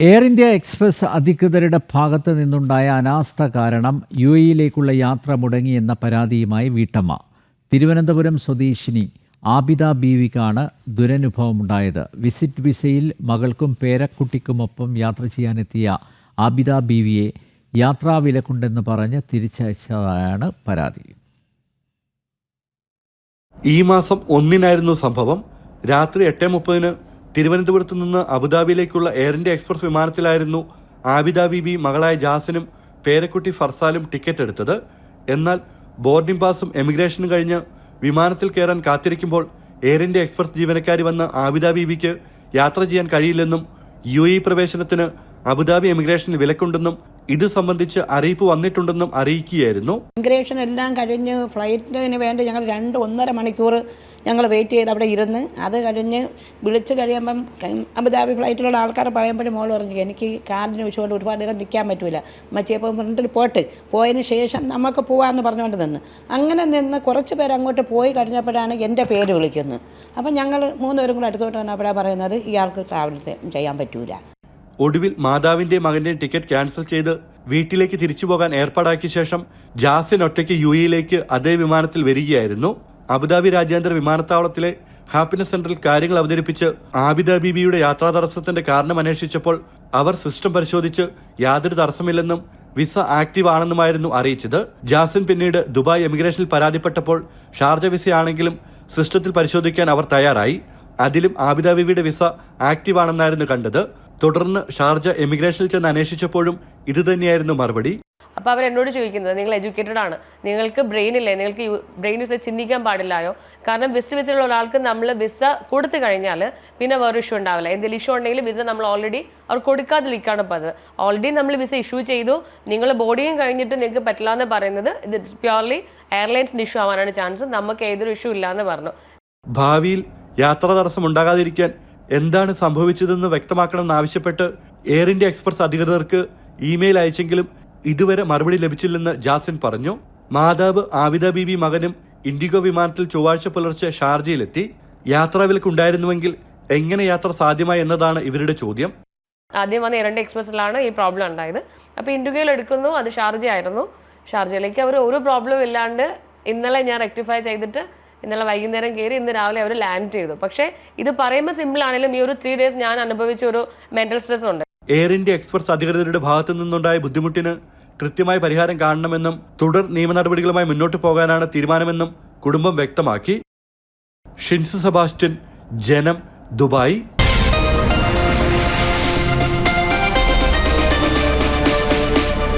Air India Express അധികൃതരുടെ ഭാഗത്ത് നിന്നുണ്ടായ അനാസ്ഥ കാരണം യു എയിലേക്കുള്ള യാത്ര മുടങ്ങിയെന്ന പരാതിയുമായി വീട്ടമ്മ. തിരുവനന്തപുരം സ്വദേശിനി ആബിദ ബീവിക്കാണ് ദുരനുഭവമുണ്ടായത്. വിസിറ്റ് വിസയിൽ മകൾക്കും പേരക്കുട്ടിക്കുമൊപ്പം യാത്ര ചെയ്യാനെത്തിയ ആബിദ ബീവിയെ യാത്രാ വിലക്കുണ്ടെന്ന് പറഞ്ഞ് തിരിച്ചയച്ചതാണ് പരാതി. ഈ മാസം ഒന്നിനായിരുന്നു സംഭവം. രാത്രി എട്ട് മുപ്പതിന് തിരുവനന്തപുരത്ത് നിന്ന് അബുദാബിയിലേക്കുള്ള എയർ ഇന്ത്യ എക്സ്പ്രസ് വിമാനത്തിലായിരുന്നു ആബിദ ബീബി മകളായ ജാസിനും പേരക്കുട്ടി ഫർസാലും ടിക്കറ്റ് എടുത്തത്. എന്നാൽ ബോർഡിംഗ് പാസും എമിഗ്രേഷനും കഴിഞ്ഞ് വിമാനത്തിൽ കയറാൻ കാത്തിരിക്കുമ്പോൾ എയർ ഇന്ത്യ എക്സ്പ്രസ് ജീവനക്കാരി വന്ന ആബിദ ബീബിക്ക് യാത്ര ചെയ്യാൻ കഴിയില്ലെന്നും യു പ്രവേശനത്തിന് അബുദാബി എമിഗ്രേഷന് വിലക്കുണ്ടെന്നും ഇത് സംബന്ധിച്ച് അറിയിപ്പ് വന്നിട്ടുണ്ടെന്നും അറിയിക്കുകയായിരുന്നു. ഇമിഗ്രേഷൻ എല്ലാം കഴിഞ്ഞ് ഫ്ലൈറ്റിന് വേണ്ടി ഞങ്ങൾ രണ്ട് ഒന്നര മണിക്കൂർ ഞങ്ങൾ വെയിറ്റ് ചെയ്ത് അവിടെ ഇരുന്ന് അത് കഴിഞ്ഞ് വിളിച്ച് കഴിയുമ്പം അബുദാബി ഫ്ലൈറ്റിലുള്ള ആൾക്കാർ പറയുമ്പോഴും മോൾ പറഞ്ഞു എനിക്ക് കാറിന് വെച്ചുകൊണ്ട് ഒരുപാട് നേരം നിൽക്കാൻ പറ്റില്ല മച്ചിയപ്പോൾ ഫ്രണ്ടിൽ പോട്ട് പോയതിന് ശേഷം നമുക്ക് പോകാമെന്ന് പറഞ്ഞുകൊണ്ട് നിന്ന്. അങ്ങനെ നിന്ന് കുറച്ച് പേര് അങ്ങോട്ട് പോയി കഴിഞ്ഞപ്പോഴാണ് എന്റെ പേര് വിളിക്കുന്നത്. അപ്പം ഞങ്ങൾ മൂന്നുപേരും കൂടെ അടുത്തോട്ട് വന്നപ്പോഴാണ് പറയുന്നത് ഇയാൾക്ക് ട്രാവൽ ചെയ്യാൻ പറ്റൂല. ഒടുവിൽ മാതാവിന്റെയും മകന്റെയും ടിക്കറ്റ് ക്യാൻസൽ ചെയ്ത് വീട്ടിലേക്ക് തിരിച്ചു പോകാൻ ഏർപ്പാടാക്കിയ ശേഷം ജാസിൻ ഒറ്റയ്ക്ക് യു എയിലേക്ക് അതേ വിമാനത്തിൽ വരികയായിരുന്നു. അബുദാബി രാജ്യാന്തര വിമാനത്താവളത്തിലെ ഹാപ്പിനെസ് സെന്ററിൽ കാര്യങ്ങൾ അവതരിപ്പിച്ച് ആബിദ ബിബിയുടെ യാത്രാ തടസ്സത്തിന്റെ കാരണം അന്വേഷിച്ചപ്പോൾ അവർ സിസ്റ്റം പരിശോധിച്ച് യാതൊരു തടസ്സമില്ലെന്നും വിസ ആക്റ്റീവ് ആണെന്നുമായിരുന്നു അറിയിച്ചത്. ജാസിൻ പിന്നീട് ദുബായ് എമിഗ്രേഷനിൽ പരാതിപ്പെട്ടപ്പോൾ ഷാർജ വിസയാണെങ്കിലും സിസ്റ്റത്തിൽ പരിശോധിക്കാൻ അവർ തയ്യാറായി. അതിലും ആബിദ ബിബിയുടെ വിസ ആക്റ്റീവ് ആണെന്നായിരുന്നു കണ്ടത്. തുടർന്ന് ഷാർജ എമിഗ്രേഷനിൽ ചെന്ന് അന്വേഷിച്ചപ്പോഴും ഇതുതന്നെയായിരുന്നു മറുപടി. അപ്പോൾ അവർ എന്നോട് ചോദിക്കുന്നത് നിങ്ങൾ എഡ്യൂക്കേറ്റഡ് ആണ്. നിങ്ങൾക്ക് ബ്രെയിൻ ഇല്ലേ? നിങ്ങൾക്ക് ബ്രെയിൻ വിസ ചിന്തിക്കാൻ പാടില്ലായോ? കാരണം വിസ വിസയുള്ള ഒരാൾക്ക് നമ്മൾ വിസ കൊടുത്തു കഴിഞ്ഞാൽ പിന്നെ വേറെ ഇഷ്യൂ ഉണ്ടാവില്ല. എന്തെങ്കിലും ഇഷ്യൂ ഉണ്ടെങ്കിൽ വിസ നമ്മൾ ഓൾറെഡി അവർ കൊടുക്കാതിരിക്കുകയാണ് പതിവ് ഓൾറെഡി നമ്മൾ വിസ ഇഷ്യൂ ചെയ്തു. നിങ്ങൾ ബോർഡിങ് കഴിഞ്ഞിട്ട് നിങ്ങൾക്ക് പറ്റില്ല എന്ന് പറയുന്നത് ഇത് പ്യോർലി എയർലൈൻസിന്റെ ഇഷ്യൂ ആവാനാണ് ചാൻസ് നമുക്ക് ഏതൊരു ഇഷ്യൂ ഇല്ല എന്ന് പറഞ്ഞു. ഭാവിയിൽ യാത്ര തടസ്സം ഉണ്ടാകാതിരിക്കാൻ എന്താണ് സംഭവിച്ചതെന്ന് വ്യക്തമാക്കണമെന്ന് ആവശ്യപ്പെട്ട് എയർ ഇന്ത്യ എക്സ്പ്രസ് അധികൃതർക്ക് ഇമെയിൽ അയച്ചെങ്കിലും ഇതുവരെ മറുപടി ലഭിച്ചില്ലെന്ന് ജാസിൻ പറഞ്ഞു. മാതാവ് ആവിദ ബീവി മകനും ഇൻഡിഗോ വിമാനത്തിൽ ചൊവ്വാഴ്ച പുലർച്ചെ ഷാർജയിലെത്തി. യാത്രാ വിലക്കുണ്ടായിരുന്നുവെങ്കിൽ എങ്ങനെ യാത്ര സാധ്യമായി എന്നതാണ് ഇവരുടെ ചോദ്യം. ആദ്യം വന്ന് എയർ ഇന്ത്യ എക്സ്പ്രസിലാണ് ഈ പ്രോബ്ലം ഉണ്ടായത്. അപ്പോൾ ഇൻഡിഗോയിൽ എടുക്കുന്നു അത് ഷാർജ ആയിരുന്നു ഷാർജയിലേക്ക് അവർ ഒരു പ്രോബ്ലം ഇല്ലാണ്ട് ഇന്നലെ ഞാൻ റെക്ടിഫൈ ചെയ്തിട്ട് ഇന്നലെ വൈകുന്നേരം കയറി ഇന്ന് രാവിലെ അവർ ലാൻഡ് ചെയ്തു. പക്ഷേ ഇത് പറയുമ്പോൾ സിമ്പിൾ ആണെങ്കിലും ഈ ഒരു ത്രീ ഡേയ്സ് ഞാൻ അനുഭവിച്ച ഒരു മെന്റൽ സ്ട്രെസ് ഉണ്ട്. എയർ ഇന്ത്യ എക്സ്പ്രസ് അധികൃതരുടെ ഭാഗത്തു നിന്നുണ്ടായ ബുദ്ധിമുട്ടിന് കൃത്യമായ പരിഹാരം കാണണമെന്നും തുടർ നിയമ നടപടികളുമായി മുന്നോട്ട് പോകാനാണ് തീരുമാനമെന്നും കുടുംബം വ്യക്തമാക്കി. Shinsu Sebastian Janam Dubai.